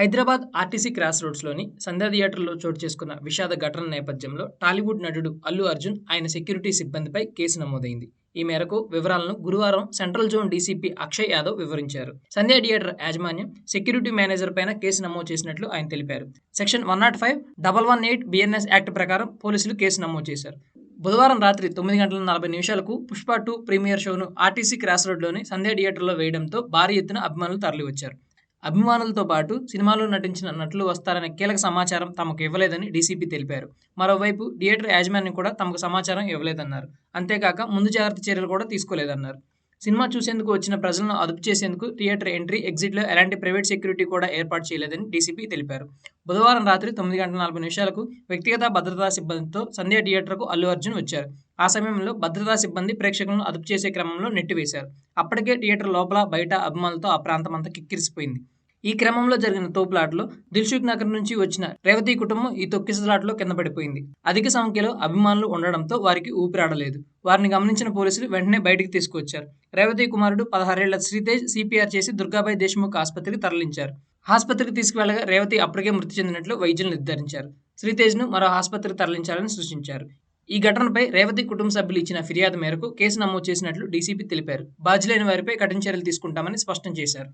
Hyderabad RTC cross రోడ్స్లోని సంధ్యా థియేటర్లో చోటు చేసుకున్న విషాద ఘటన నేపథ్యంలో టాలీవుడ్ నటుడు అల్లు అర్జున్ ఆయన సెక్యూరిటీ సిబ్బందిపై కేసు నమోదైంది. ఈ మేరకు వివరాలను గురువారం central zone DCP Akshay Yadav వివరించారు. సంధ్యా థియేటర్ యాజమాన్యం సెక్యూరిటీ మేనేజర్ పైన కేసు నమోదు చేసినట్లు ఆయన తెలిపారు. Section one nought five double one eight BNS act ప్రకారం పోలీసులు కేసు నమోదు చేశారు. బుధవారం రాత్రి తొమ్మిది గంటల నలభై నిమిషాలకు పుష్ప టూ ప్రీమియర్ షోను ఆర్టీసీ క్రాస్ రోడ్లోని సంధ్యా థియేటర్లో వేయడంతో భారీ ఎత్తున అభిమానులు తరలివచ్చారు. అభిమానులతో పాటు సినిమాలో నటించిన నటులు వస్తారనే కీలక సమాచారం తమకు ఇవ్వలేదని డీసీపీ తెలిపారు. మరోవైపు థియేటర్ యాజమాన్యం కూడా తమకు సమాచారం ఇవ్వలేదన్నారు. అంతేకాక ముందు జాగ్రత్త చర్యలు కూడా తీసుకోలేదన్నారు. సినిమా చూసేందుకు వచ్చిన ప్రజలను అదుపు చేసేందుకు థియేటర్ ఎంట్రీ ఎగ్జిట్లో ఎలాంటి ప్రైవేట్ సెక్యూరిటీ కూడా ఏర్పాటు చేయలేదని డీసీపీ తెలిపారు. బుధవారం రాత్రి తొమ్మిది గంటల నలభై నిమిషాలకు వ్యక్తిగత భద్రతా సిబ్బందితో సంధ్యా థియేటర్కు అల్లు అర్జున్ వచ్చారు. ఆ సమయంలో భద్రతా సిబ్బంది ప్రేక్షకులను అదుపు చేసే క్రమంలో నెట్టివేశారు. అప్పటికే థియేటర్ లోపల బయట అభిమానులతో ఆ ప్రాంతమంతా కిక్కిరిసిపోయింది. ఈ క్రమంలో జరిగిన తోపులాటలో దిల్సుఖ్ నగర్ నుంచి వచ్చిన రేవతి కుటుంబం ఈ తొక్కిసలాటలో కింద పడిపోయింది. అధిక సంఖ్యలో అభిమానులు ఉండడంతో వారికి ఊపిరాడలేదు. వారిని గమనించిన పోలీసులు వెంటనే బయటికి తీసుకొచ్చారు రేవతి కుమారుడు పదహారేళ్ళ శ్రీతేజ్ సిపిఆర్ చేసి దుర్గాబాయి దేశ్ముఖ్ ఆసుపత్రికి తరలించారు. ఆసుపత్రికి తీసుకువెళ్ళగా రేవతి అప్పటికే మృతి చెందినట్లు వైద్యులు నిర్ధారించారు. శ్రీతేజ్ను మరో ఆసుపత్రికి తరలించాలని సూచించారు. ఈ ఘటనపై రేవతి కుటుంబ సభ్యులు ఇచ్చిన ఫిర్యాదు మేరకు కేసు నమోదు చేసినట్లు డీసీపీ తెలిపారు. బాధ్యులైన వారిపై కఠిన చర్యలు తీసుకుంటామని స్పష్టం చేశారు.